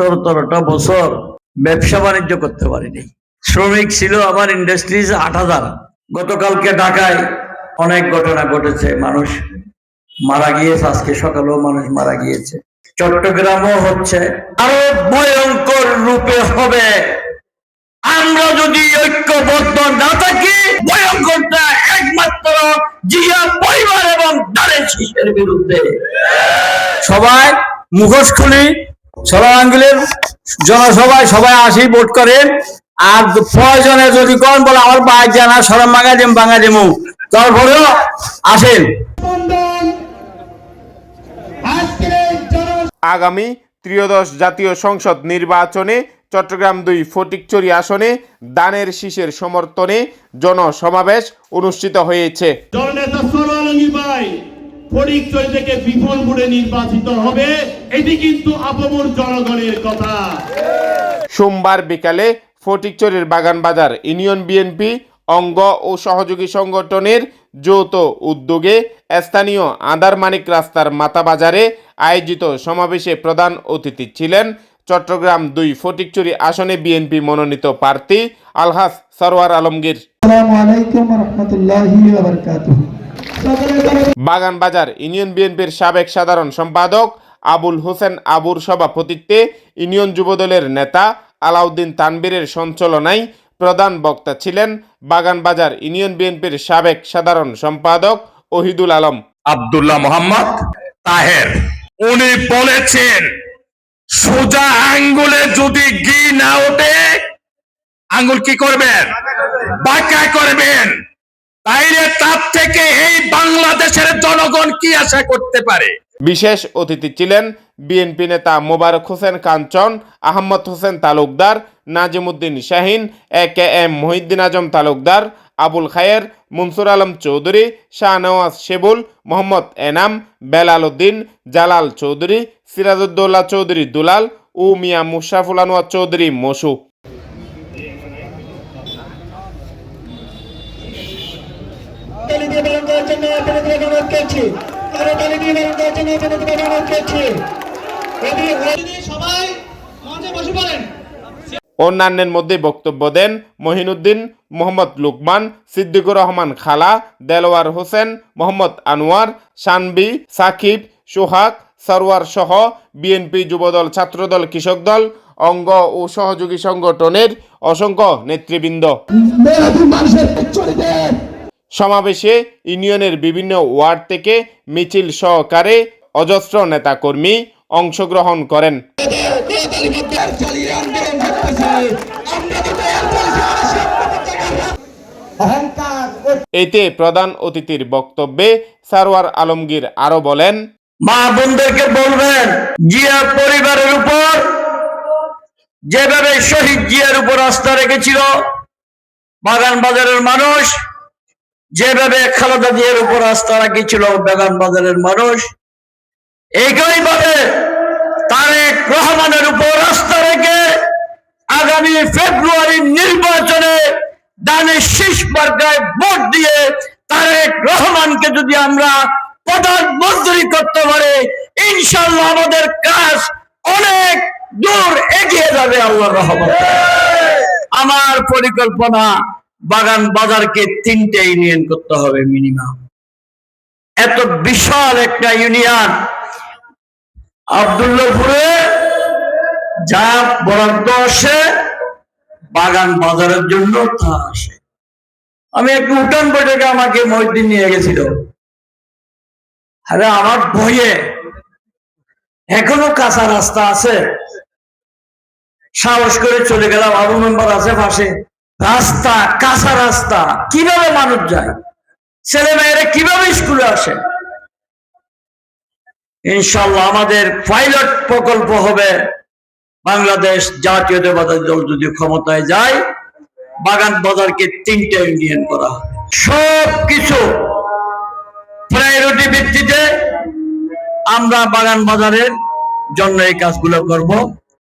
সতেরোটা বছর ব্যবসা বাণিজ্য করতে পারিনি। শ্রমিক ছিল আমার ইন্ডাস্ট্রিজ আট হাজার। গতকালকে ঢাকায় অনেক ঘটনা ঘটেছে। মানুষ মারা গিয়েছে। আজকে সকালেও মানুষ মারা গিয়েছে। চট্টগ্রামও হচ্ছে আরও ভয়ঙ্কর রূপে হবে। আমরা যদি ঐক্যবদ্ধ না থাকি, ভয়ঙ্করটা একমাত্র জিয়া পরিবার এবং দাঁড়ের শিশের বিরুদ্ধে। সবাই মুখোশ খুলি। সবাই আঙ্গুলের জনসভায় সবাই আসি ভোট করেন আর প্রয়োজনে যদি কোন বলে আমার বাইক জানা সরম বাঙা দিম বাঙা দিমু। তারপরেও আসেন। আগামী ত্রিয়োদশ জাতীয় সংসদ নির্বাচনে চট্টগ্রাম দুই ফটিকচুরি আসনে দানের শীষের সমর্থনে জনসমাবেশ অনুষ্ঠিত হয়েছে। ফটিকচুরি থেকে বিপুল ভোটে নির্বাচিত হবে এটি কিন্তু আপামর জনগণের কথা। সোমবার বিকালে ফটিকচুরির বাগানবাজার ইউনিয়ন বিএনপি অঙ্গ ও সহযোগী সংগঠনের যৌথ উদ্যোগে স্থানীয় আদারমানিক রাস্তার মাতাবাজারে আয়োজিত সমাবেশে প্রধান অতিথি ছিলেন চট্টগ্রাম দুই ফটিকচুরি আসনে বিএনপি মনোনীত প্রার্থী আলহাস সরওয়ার আলমগীর। আসসালামু আলাইকুম রহমতুল্লাহি বাগানবাজার ইউনিয়ন বিএনপির সাবেক সাধারণ সম্পাদক আবুল হোসেন আবুর সভাপতিত্বে ইউনিয়ন যুবদলের নেতা আলাউদ্দিন তানবীরের সঞ্চালনায় প্রধান বক্তা ছিলেন বাগানবাজার ইউনিয়ন বিএনপির সাবেক সাধারণ সম্পাদক ওহিদুল আলম। আব্দুল্লাহ মোহাম্মদ তাহের, উনি বলেছেন, সোজা আঙ্গুলে যদি ঘি না ওঠে, আঙ্গুল কি করবেন? বাঁকা করবেন। তাইলে তার থেকে এই বাংলাদেশের জনগণ কি আশা করতে পারে? বিশেষ অতিথি ছিলেন বিএনপি নেতা Mobarak Hossain Kanchan, Ahmed Hossain Talukdar, Nazimuddin Shahin, A K M Mohiuddin Azam Talukdar, Abul Khayer, Mansur Alam Chowdhury, Shahnawaz Shebul, Mohammad Enam, Belal Uddin, Jalal Chowdhury, Sirajuddaula Chowdhury Dulal, ও মিয়া মুশরাফুল আনোয়ার চৌধুরী মসু তালি দিয়ে বরণ করার জন্য আপনাদের অনুরোধ করছি। আরও তালি দিয়ে বরণ করার জন্য আপনাদের অনুরোধ করছি। সবাই মঞ্চে বসে পড়েন। অন্যান্যের মধ্যে বক্তব্য দেন মহিনুদ্দিন মোহাম্মদ লুকমান সিদ্দিকুর রহমান খালা দেলোয়ার হোসেন মোহাম্মদ আনোয়ার শানবি সাকিব সোহাগ সরওয়ার সহ বিএনপি যুবদল ছাত্রদল কৃষক দল অঙ্গ ও সহযোগী সংগঠনের অসংখ্য নেতৃবৃন্দ। সমাবেশে ইউনিয়নের বিভিন্ন ওয়ার্ড থেকে মিছিল সহকারে অজস্র নেতাকর্মী অংশগ্রহণ করেন। এতে প্রধান অতিথির বক্তব্যে সারওয়ার আলমগীর আরও বলেন, মা বোনদেরকে বলবেন, জিয়া পরিবারের উপর যেভাবে শহীদ জিয়ার উপর আস্থা রেখেছিল, বাগান বাজারের মানুষ যেভাবে খালেদা জিয়ার উপর আস্থা রেখেছিল বাগান বাজারের মানুষ একইভাবে তারেক রহমানের উপর আস্থা রেখে আগামী ফেব্রুয়ারির নির্বাচনে দানের শেষ মার্কায় ভোট দিয়ে তারেক রহমানকে যদি আমরা প্রধানমন্ত্রী করতে পারে ইনশাল্লাহ আমাদের কাজ অনেক দূর এগিয়ে যাবে আল্লাহ রহমান আমার পরিকল্পনা বাগান বাজারকে তিনটে ইউনিয়ন করতে হবে মিনিমাম এত বিশাল একটা ইউনিয়ন আবদুল্লাপুরে যা বরাদ্দ আসে, বাগান বাজারের জন্য তা আসে। আমি একটু উঠান বৈঠকে আমাকে মহিদিন নিয়ে গেছিল। আরে আমার বইয়ে এখনও কাঁচা রাস্তা আছে। সাহস করে চলে গেলাম, আবু মেম্বার আছে পাশে। রাস্তা, কাঁচা রাস্তা, কীভাবে মানুষ যায়? ছেলে মেয়েরা কীভাবে স্কুলে আসে? ইনশাল্লাহ আমাদের পাইলট প্রকল্প হবে বাংলাদেশ জাতীয়তাবাদী দল যদি ক্ষমতায় যায়, বাগান বাজারকে তিনটে ইউনিয়ন করা সব কিছু প্রায়োরিটি ভিত্তিতে আমরা বাগান বাজারের জন্য এই কাজগুলো করব।